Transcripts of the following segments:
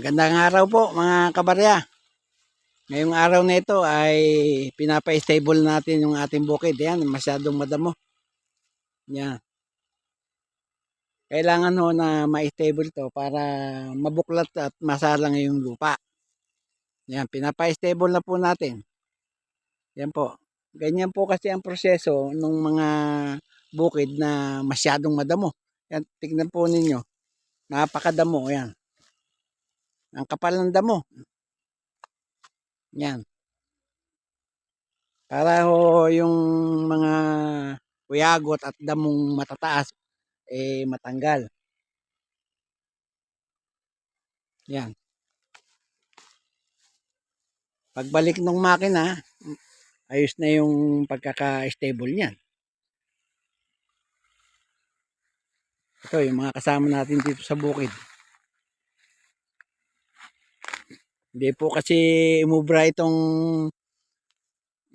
Magandang araw po mga kabarya. Ngayong araw na ito ay pinapa-stable natin yung ating bukid. Yan, masyadong madamo. Yan. Kailangan ho na ma-stable to para mabuklat at masalang yung lupa. Yan, pinapa-stable na po natin. Yan po. Ganyan po kasi ang proseso ng mga bukid na masyadong madamo. Yan, tignan po ninyo. Napakadamo. Yan. Ang kapal ng damo. Yan. Para ho yung mga kuyagot at damong matataas eh matanggal. Yan. Pagbalik ng makina, ayos na yung pagkaka-stable niyan. Ito yung mga kasama natin dito sa bukid. Hindi po kasi umubra itong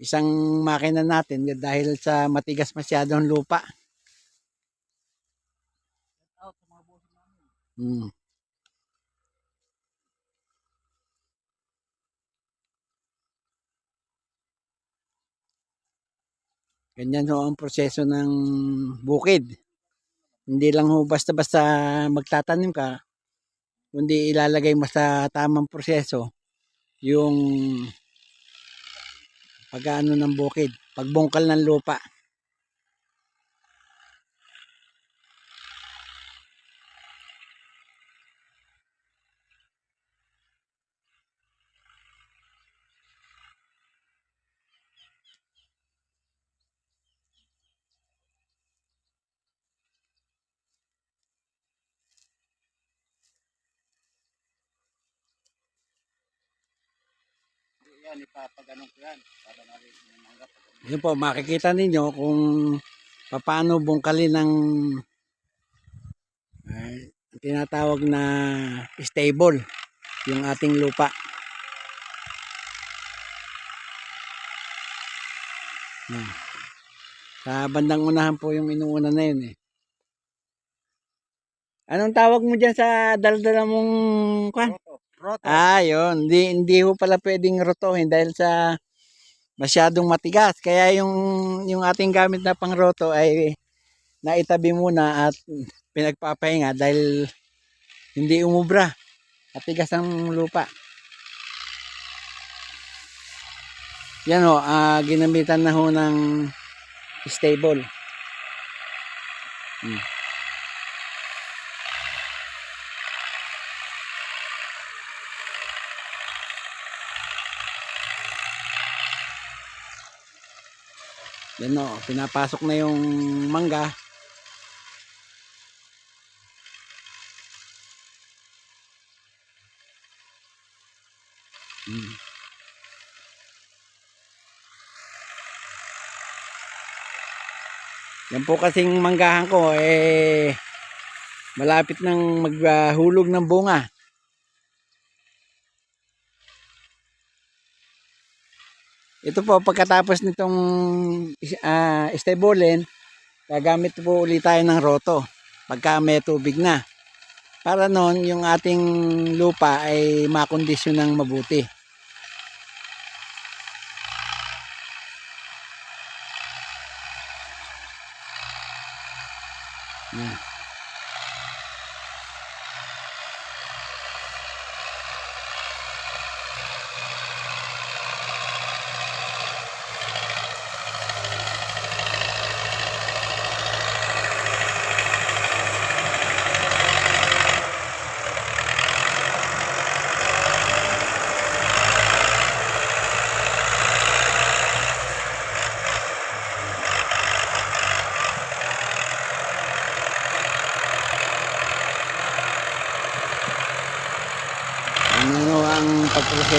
isang makina natin dahil sa matigas masyado ang lupa. Hmm. Ganyan ho ang proseso ng bukid. Hindi lang ho basta-basta magtatanim ka, kundi ilalagay mo sa tamang proseso yung pag-ano ng bukid, pagbungkal ng lupa. Yan, ipapaganong ko yan. Para mamanggap. Yun po, makikita ninyo kung paano bungkalin ng uh, tinatawag na stable yung ating lupa. Yan. Sa bandang unahan po yung inuuna na yun eh. Anong tawag mo dyan sa daldala mong kwan? Roto. Ah, yun. Hindi, hindi ho pala pwedeng rotohin dahil sa masyadong matigas. Kaya yung, yung ating gamit na pang roto ay naitabi muna at pinagpapahinga dahil hindi umubra. Matigas ang lupa. Yan ho, ah, ginamitan na ho ng stable. Hmm. Yan o, pinapasok na yung mangga. Hmm. Yan po kasing manggahan ko eh malapit nang maghulog ng bunga. Ito po pagkatapos nitong uh, stabilin, gagamit po ulit tayo ng roto pagka may tubig na. Para noon yung ating lupa ay makondisyon ng mabuti.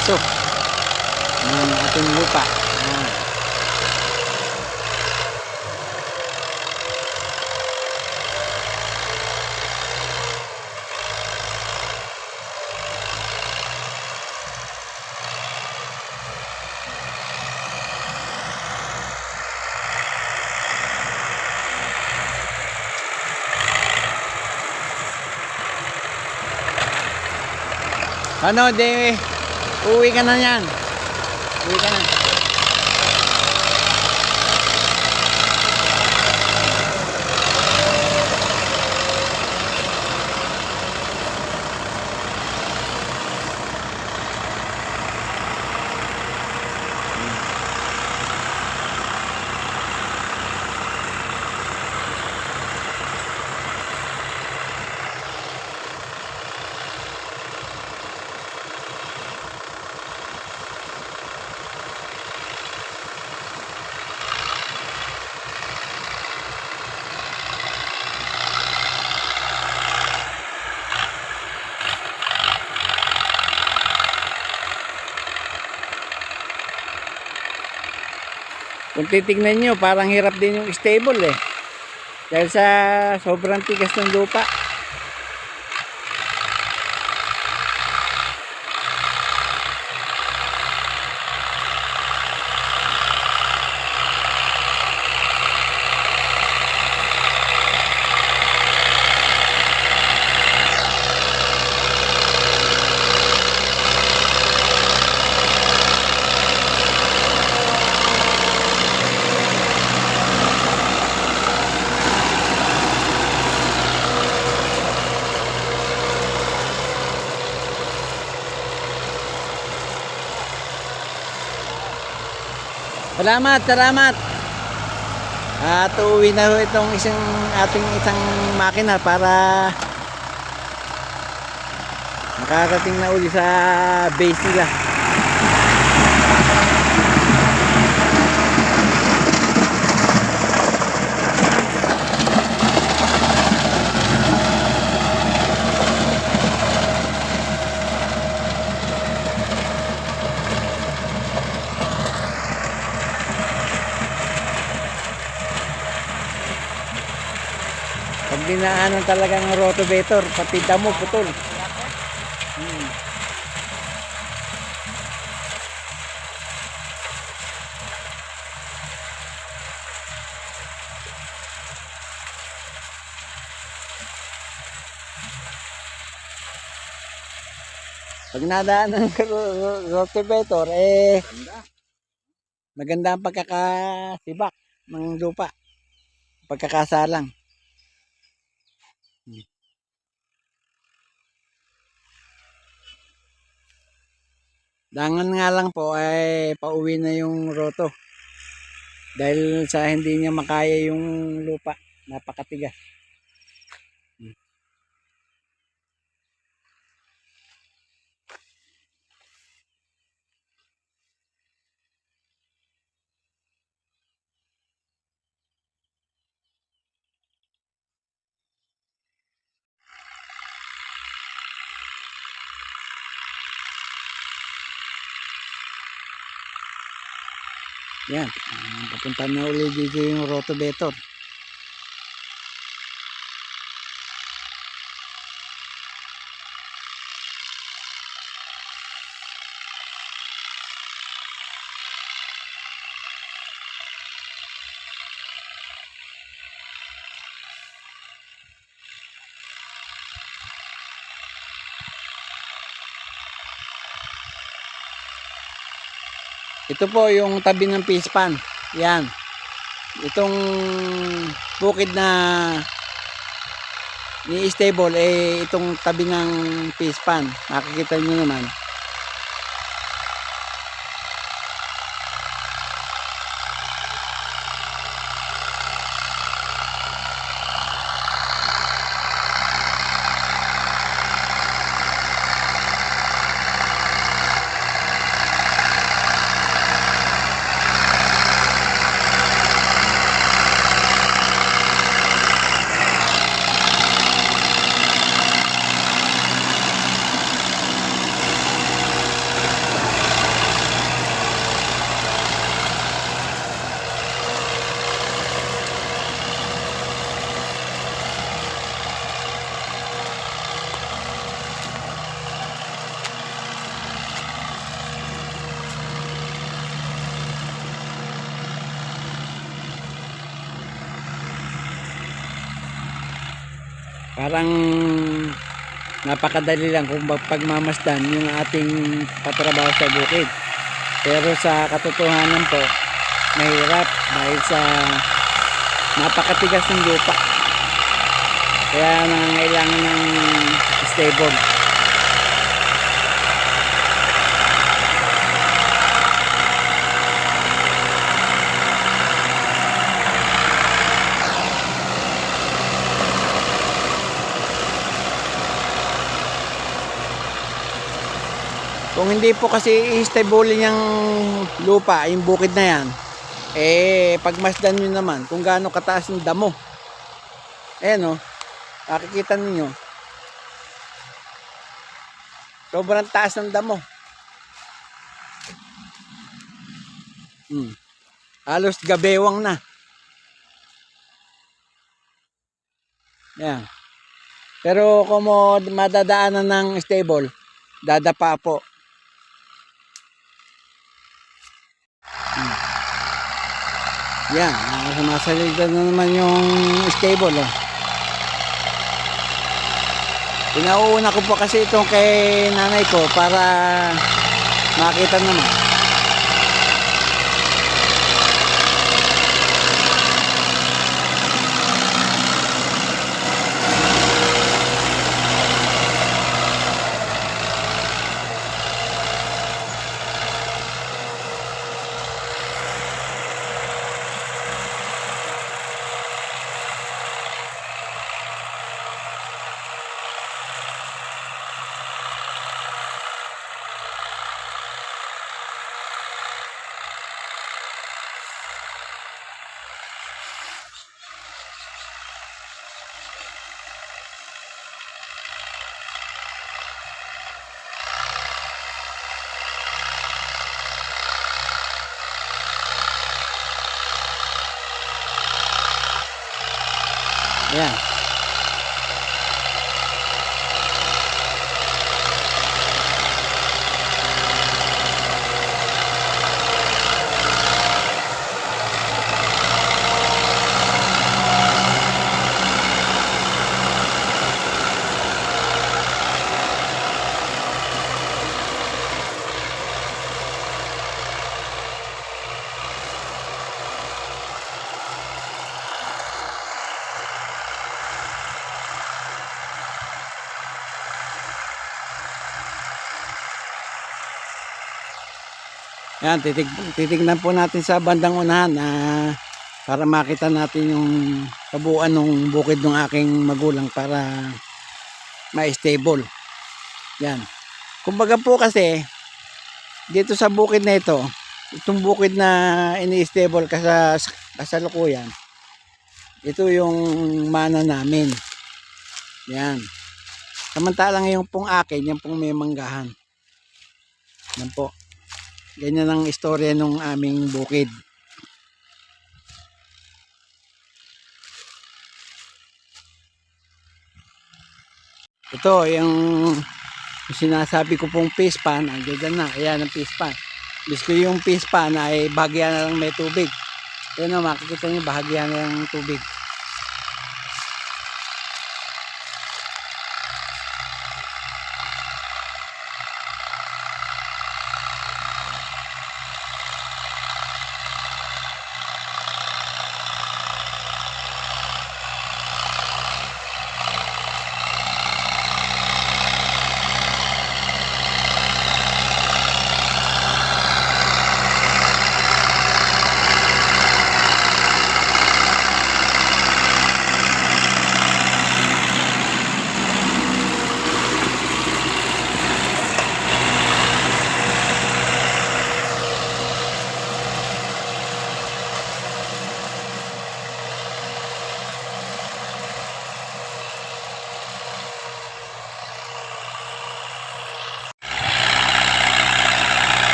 preso ng ating lupa. Ano, Jamie? Uwi ka na yan. Uwi ka na. Kung titignan nyo, parang hirap din yung stable eh. Dahil sa sobrang tigas ng lupa. Salamat, salamat. At uuwi na ho itong isang ating isang makina para makarating na uli sa base nila. Pag dinaanan talaga ng rotovator, pati damo putol. Pag nadaan ng ro- ro- rotovator, eh, maganda ang pagkakasibak ng lupa. Pagkakasalang. Dangan nga lang po ay pauwi na yung roto. Dahil sa hindi niya makaya yung lupa. Napakatigas. Yan. Ah, Papunta na ulit dito yung rotovator. Ito po yung tabi ng fish pan. Yan. Itong bukid na ni stable eh itong tabi ng fish pan. Makikita niyo naman. Parang napakadali lang kung pag- pagmamasdan yung ating patrabaho sa bukid. Pero sa katotohanan po, mahirap dahil sa napakatigas ng lupa. Kaya nangangailangan ng stable. Kung hindi po kasi i-stable yung lupa, yung bukid na yan, eh, pagmasdan nyo naman kung gaano kataas yung damo. Ayan o, makikita ninyo. Sobrang taas ng damo. Hmm. Halos gabewang na. Yan. Pero kung madadaanan ng stable, dadapa po. Yan, ah, sumasalita na naman yung stable. Oh. Pinauuna ko po kasi itong kay nanay ko para makita naman. Yan. Yan, titig, titignan po natin sa bandang unahan na para makita natin yung kabuuan ng bukid ng aking magulang para ma-stable. Yan. Kumbaga po kasi, dito sa bukid na ito, itong bukid na ini-stable kasa, kasalukuyan, ito yung mana namin. Yan. Samantalang yung pong akin, yung pong may manggahan. Yan po. Ganyan ang istorya ng aming bukid. Ito, yung sinasabi ko pong fish pan, andyan na, ayan ang fish pan. Bis yung fish pan ay bahagya na lang may tubig. Ayan o, makikita nyo, bahagya na lang ng tubig.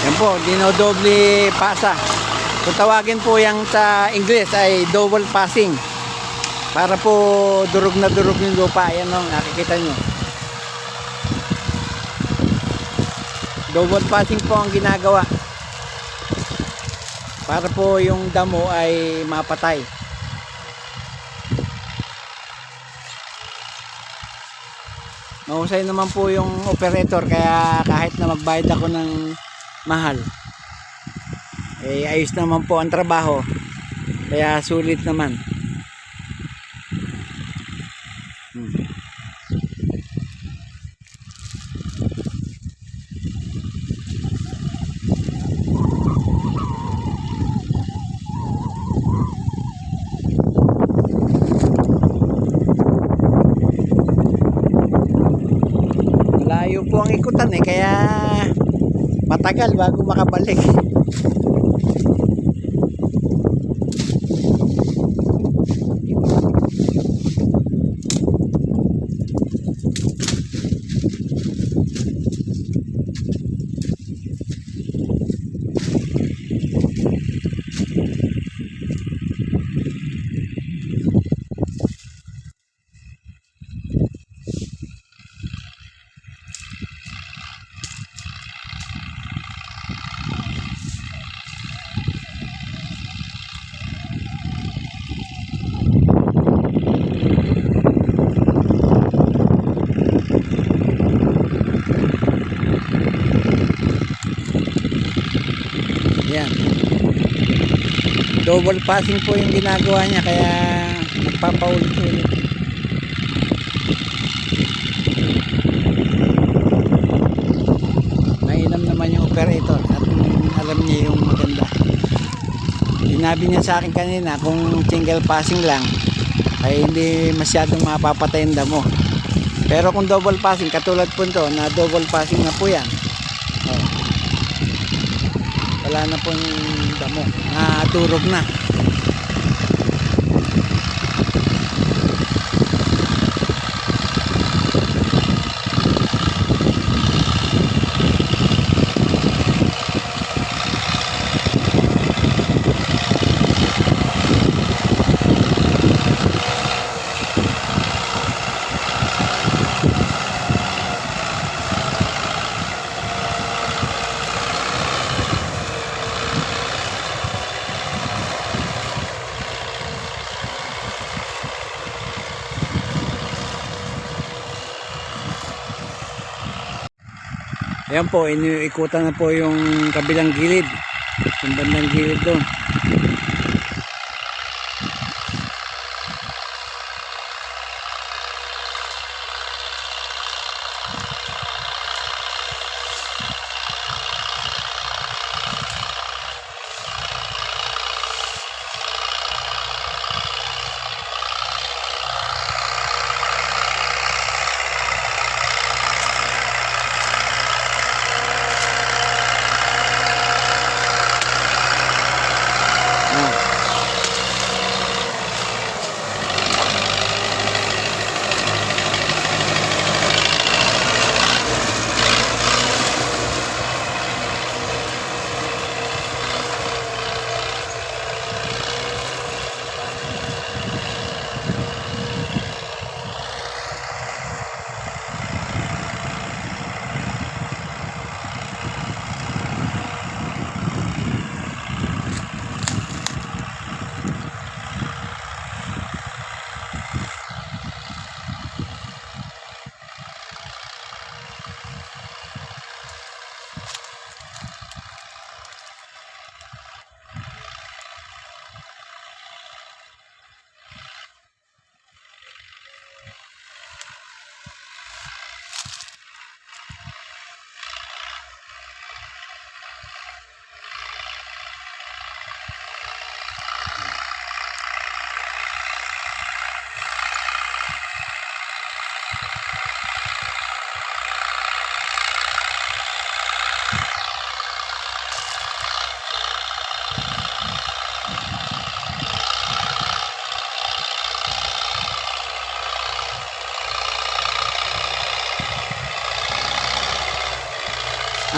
Yan dinodoble pasa. Kung tawagin po yung sa English ay double passing. Para po durog na durog yung lupa. Yan o, nakikita nyo. Double passing po ang ginagawa. Para po yung damo ay mapatay. Mahusay naman po yung operator kaya kahit na magbayad ako ng mahal. Eh ayos naman po ang trabaho. Kaya sulit naman Hmm. Malayo po ang ikutan eh, kaya matagal bago makabalik. Yan. Double passing po yung ginagawa niya kaya nagpapaulit-ulit. Mainam naman yung operator at alam niya yung maganda. Sinabi niya sa akin kanina kung single passing lang ay hindi masyadong mapapatay ang damo. Pero kung double passing, katulad po ito na double passing na po yan. Wala na pong damo. Nadurog na. Ayan po, iniikutan na po yung kabilang gilid. Yung bandang gilid doon.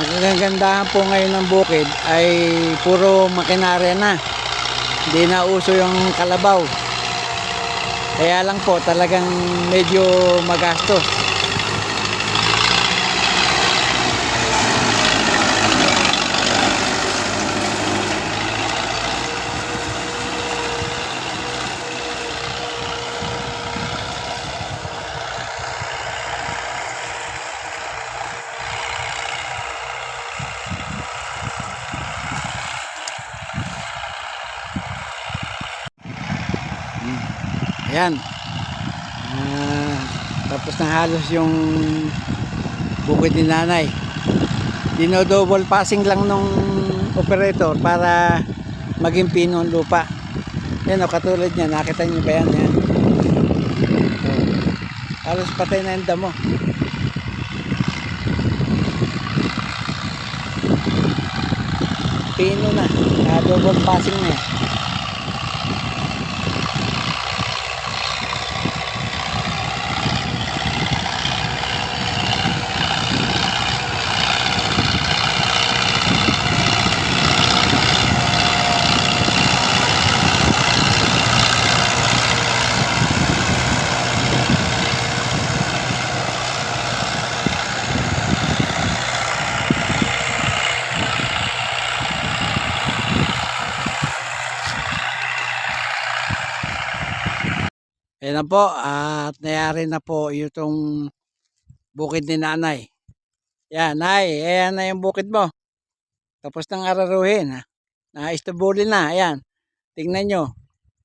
Ang kagandahan po ngayon ng bukid ay puro makinarya na. Hindi na uso yung kalabaw. Kaya lang po talagang medyo magastos. Ayan. Ah, tapos na halos yung bukid ni nanay. Dino-double passing lang nung operator para maging pino lupa. Yan o, katulad niya. Nakita niyo ba yan? yan. Oh. Halos patay na yung damo. Pino na. Ah, double passing na yan. Na po, at nayari na po itong bukid ni nanay. Yan, nay, ayan na yung bukid mo. Tapos nang araruhin, ha? na, ayan. Tingnan nyo,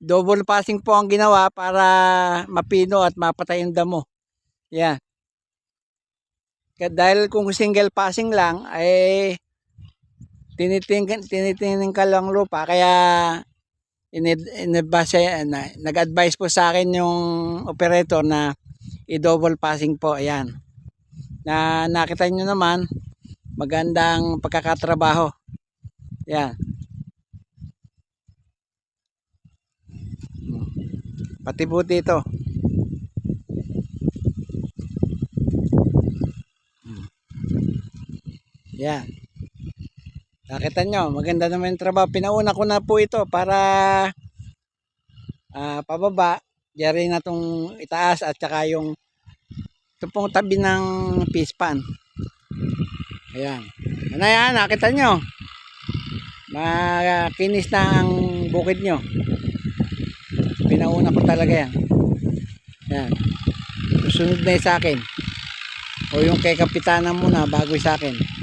double passing po ang ginawa para mapino at mapatay yung damo. Yan. Kaya dahil kung single passing lang, ay tinitingin, tinitingin ka lang lupa, kaya inadvise, na, nag-advise po sa akin yung operator na i-double passing po. Ayan. Na nakita nyo naman, magandang pagkakatrabaho. Ayan. Pati buti ito. Ayan. Nakita nyo, maganda naman yung trabaho. Pinauna ko na po ito para ah, pababa. Diyan na itong itaas at saka yung ito pong tabi ng pispan. Ayan. Ano yan? Nakita nyo? Makinis na ang bukid nyo. Pinauna ko talaga yan. Yan. Susunod na sa akin. O yung kay kapitana muna bago sa akin.